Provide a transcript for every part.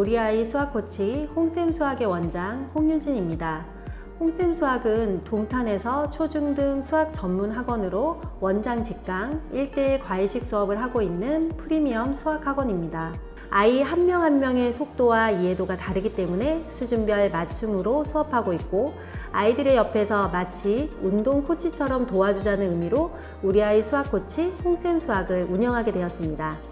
우리 아이 수학 코치 홍쌤 수학의 원장 홍유진입니다. 홍쌤 수학은 동탄에서 초중등 수학 전문 학원으로 원장 직강 1대1 과외식 수업을 하고 있는 프리미엄 수학 학원입니다. 아이 한명한 명의 속도와 이해도가 다르기 때문에 수준별 맞춤으로 수업하고 있고 아이들의 옆에서 마치 운동 코치처럼 도와주자는 의미로 우리 아이 수학 코치 홍쌤 수학을 운영하게 되었습니다.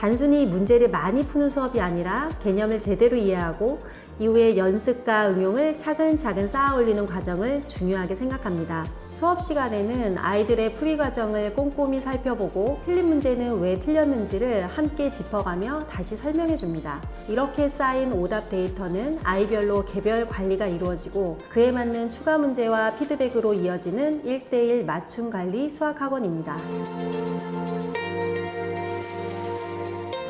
단순히 문제를 많이 푸는 수업이 아니라 개념을 제대로 이해하고 이후에 연습과 응용을 차근차근 쌓아 올리는 과정을 중요하게 생각합니다. 수업 시간에는 아이들의 풀이 과정을 꼼꼼히 살펴보고 틀린 문제는 왜 틀렸는지를 함께 짚어가며 다시 설명해 줍니다. 이렇게 쌓인 오답 데이터는 아이별로 개별 관리가 이루어지고 그에 맞는 추가 문제와 피드백으로 이어지는 1대1 맞춤 관리 수학 학원입니다.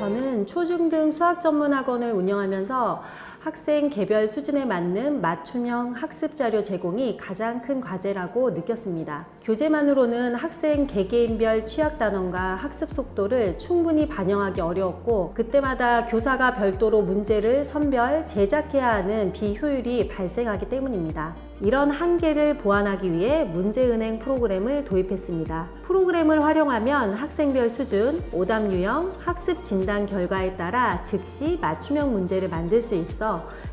저는 초중등 수학 전문 학원을 운영하면서 학생 개별 수준에 맞는 맞춤형 학습 자료 제공이 가장 큰 과제라고 느꼈습니다. 교재만으로는 학생 개개인별 취약 단원과 학습 속도를 충분히 반영하기 어려웠고 그때마다 교사가 별도로 문제를 선별, 제작해야 하는 비효율이 발생하기 때문입니다. 이런 한계를 보완하기 위해 문제은행 프로그램을 도입했습니다. 프로그램을 활용하면 학생별 수준, 오답 유형, 학습 진단 결과에 따라 즉시 맞춤형 문제를 만들 수 있어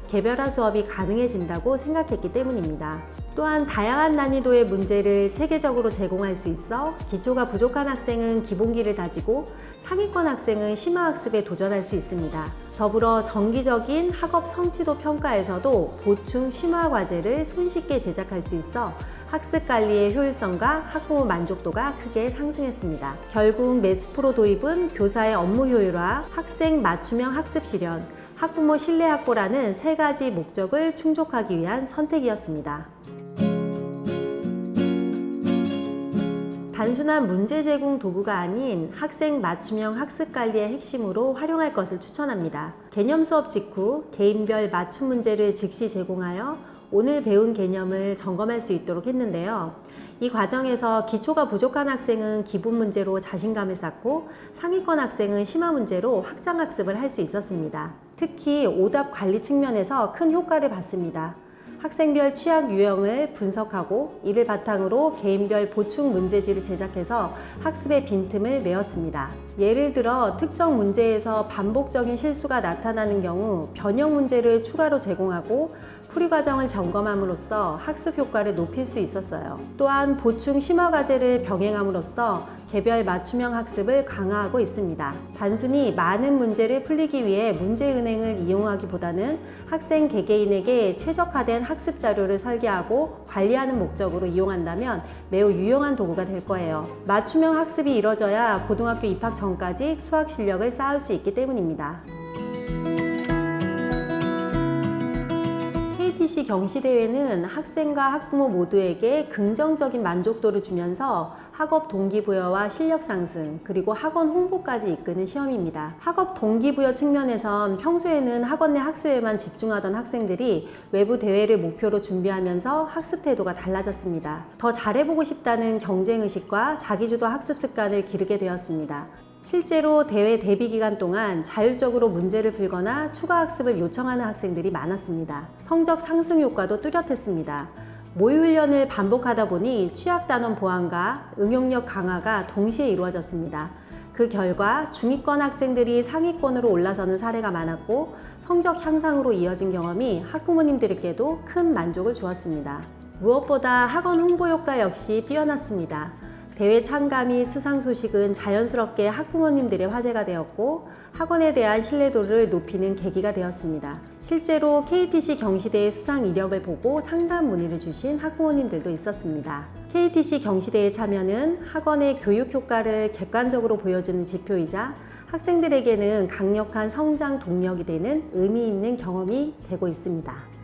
개별화 수업이 가능해진다고 생각했기 때문입니다. 또한 다양한 난이도의 문제를 체계적으로 제공할 수 있어 기초가 부족한 학생은 기본기를 다지고 상위권 학생은 심화학습에 도전할 수 있습니다. 더불어 정기적인 학업 성취도 평가에서도 보충 심화 과제를 손쉽게 제작할 수 있어 학습 관리의 효율성과 학부모 만족도가 크게 상승했습니다. 결국 메스프로 도입은 교사의 업무 효율화, 학생 맞춤형 학습 실현, 학부모 신뢰 확보라는 세 가지 목적을 충족하기 위한 선택이었습니다. 단순한 문제 제공 도구가 아닌 학생 맞춤형 학습 관리의 핵심으로 활용할 것을 추천합니다. 개념 수업 직후 개인별 맞춤 문제를 즉시 제공하여 오늘 배운 개념을 점검할 수 있도록 했는데요. 이 과정에서 기초가 부족한 학생은 기본 문제로 자신감을 쌓고 상위권 학생은 심화 문제로 확장 학습을 할 수 있었습니다. 특히 오답 관리 측면에서 큰 효과를 봤습니다. 학생별 취약 유형을 분석하고 이를 바탕으로 개인별 보충 문제지를 제작해서 학습의 빈틈을 메웠습니다. 예를 들어 특정 문제에서 반복적인 실수가 나타나는 경우 변형 문제를 추가로 제공하고 풀이 과정을 점검함으로써 학습 효과를 높일 수 있었어요. 또한 보충 심화 과제를 병행함으로써 개별 맞춤형 학습을 강화하고 있습니다. 단순히 많은 문제를 풀리기 위해 문제 은행을 이용하기보다는 학생 개개인에게 최적화된 학습 자료를 설계하고 관리하는 목적으로 이용한다면 매우 유용한 도구가 될 거예요. 맞춤형 학습이 이뤄져야 고등학교 입학 전까지 수학 실력을 쌓을 수 있기 때문입니다. KTC 경시대회는 학생과 학부모 모두에게 긍정적인 만족도를 주면서 학업 동기부여와 실력 상승, 그리고 학원 홍보까지 이끄는 시험입니다. 학업 동기부여 측면에선 평소에는 학원 내 학습에만 집중하던 학생들이 외부 대회를 목표로 준비하면서 학습 태도가 달라졌습니다. 더 잘해보고 싶다는 경쟁의식과 자기주도 학습 습관을 기르게 되었습니다. 실제로 대회 대비 기간 동안 자율적으로 문제를 풀거나 추가 학습을 요청하는 학생들이 많았습니다. 성적 상승 효과도 뚜렷했습니다. 모의 훈련을 반복하다 보니 취약 단원 보완과 응용력 강화가 동시에 이루어졌습니다. 그 결과 중위권 학생들이 상위권으로 올라서는 사례가 많았고 성적 향상으로 이어진 경험이 학부모님들에게도 큰 만족을 주었습니다. 무엇보다 학원 홍보 효과 역시 뛰어났습니다. 대회 참가 및 수상 소식은 자연스럽게 학부모님들의 화제가 되었고 학원에 대한 신뢰도를 높이는 계기가 되었습니다. 실제로 KTC 경시대의 수상 이력을 보고 상담 문의를 주신 학부모님들도 있었습니다. KTC 경시대의 참여는 학원의 교육 효과를 객관적으로 보여주는 지표이자 학생들에게는 강력한 성장 동력이 되는 의미 있는 경험이 되고 있습니다.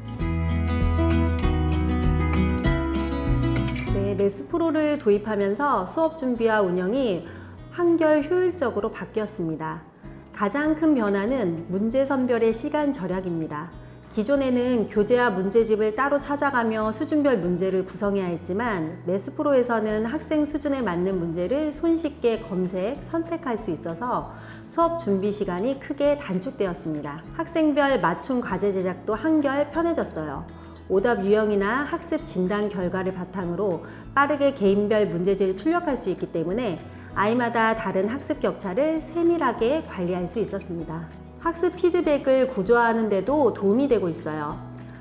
네, 메스프로를 도입하면서 수업 준비와 운영이 한결 효율적으로 바뀌었습니다. 가장 큰 변화는 문제 선별의 시간 절약입니다. 기존에는 교재와 문제집을 따로 찾아가며 수준별 문제를 구성해야 했지만 메스프로에서는 학생 수준에 맞는 문제를 손쉽게 검색, 선택할 수 있어서 수업 준비 시간이 크게 단축되었습니다. 학생별 맞춤 과제 제작도 한결 편해졌어요. 오답 유형이나 학습 진단 결과를 바탕으로 빠르게 개인별 문제지를 출력할 수 있기 때문에 아이마다 다른 학습 격차를 세밀하게 관리할 수 있었습니다. 학습 피드백을 구조화하는 데도 도움이 되고 있어요.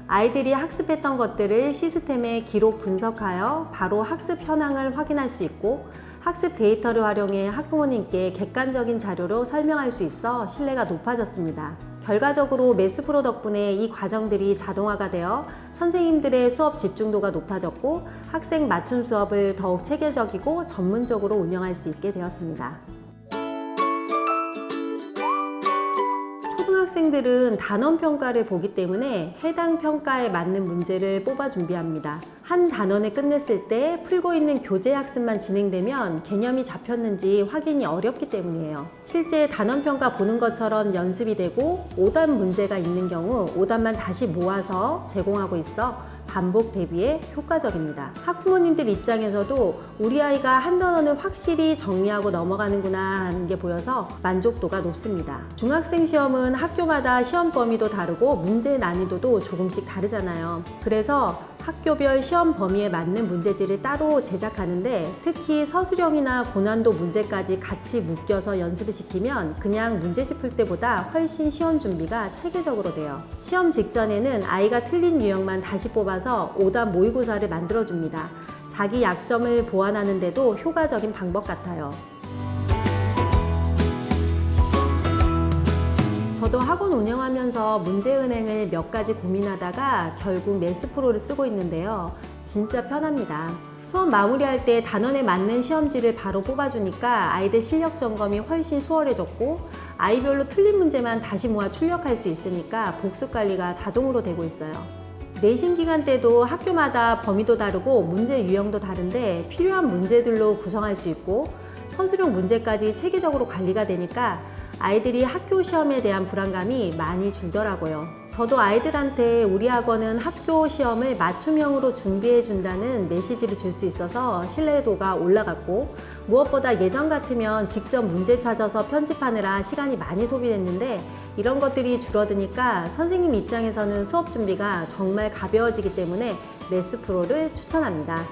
아이들이 학습했던 것들을 시스템에 기록 분석하여 바로 학습 현황을 확인할 수 있고 학습 데이터를 활용해 학부모님께 객관적인 자료로 설명할 수 있어 신뢰가 높아졌습니다. 결과적으로 메스프로 덕분에 이 과정들이 자동화가 되어 선생님들의 수업 집중도가 높아졌고 학생 맞춤 수업을 더욱 체계적이고 전문적으로 운영할 수 있게 되었습니다. 학생들은 단원 평가를 보기 때문에 해당 평가에 맞는 문제를 뽑아 준비합니다. 한 단원을 끝냈을 때 풀고 있는 교재 학습만 진행되면 개념이 잡혔는지 확인이 어렵기 때문이에요. 실제 단원 평가 보는 것처럼 연습이 되고 오답 문제가 있는 경우 오답만 다시 모아서 제공하고 있어 반복 대비에 효과적입니다. 학부모님들 입장에서도 우리 아이가 한 단원을 확실히 정리하고 넘어가는구나 하는 게 보여서 만족도가 높습니다. 중학생 시험은 학교마다 시험 범위도 다르고 문제 난이도도 조금씩 다르잖아요. 그래서 학교별 시험 범위에 맞는 문제지를 따로 제작하는데 특히 서술형이나 고난도 문제까지 같이 묶여서 연습을 시키면 그냥 문제집 풀 때보다 훨씬 시험 준비가 체계적으로 돼요. 시험 직전에는 아이가 틀린 유형만 다시 뽑아서 오답 모의고사를 만들어줍니다. 자기 약점을 보완하는데도 효과적인 방법 같아요. 저도 학원 운영하면서 문제은행을 몇 가지 고민하다가 결국 메스프로를 쓰고 있는데요. 진짜 편합니다. 수업 마무리할 때 단원에 맞는 시험지를 바로 뽑아주니까 아이들 실력 점검이 훨씬 수월해졌고 아이별로 틀린 문제만 다시 모아 출력할 수 있으니까 복습 관리가 자동으로 되고 있어요. 내신 기간 때도 학교마다 범위도 다르고 문제 유형도 다른데 필요한 문제들로 구성할 수 있고 서술형 문제까지 체계적으로 관리가 되니까 아이들이 학교 시험에 대한 불안감이 많이 줄더라고요. 저도 아이들한테 우리 학원은 학교 시험을 맞춤형으로 준비해 준다는 메시지를 줄 수 있어서 신뢰도가 올라갔고 무엇보다 예전 같으면 직접 문제 찾아서 편집하느라 시간이 많이 소비됐는데 이런 것들이 줄어드니까 선생님 입장에서는 수업 준비가 정말 가벼워지기 때문에 메스 프로를 추천합니다.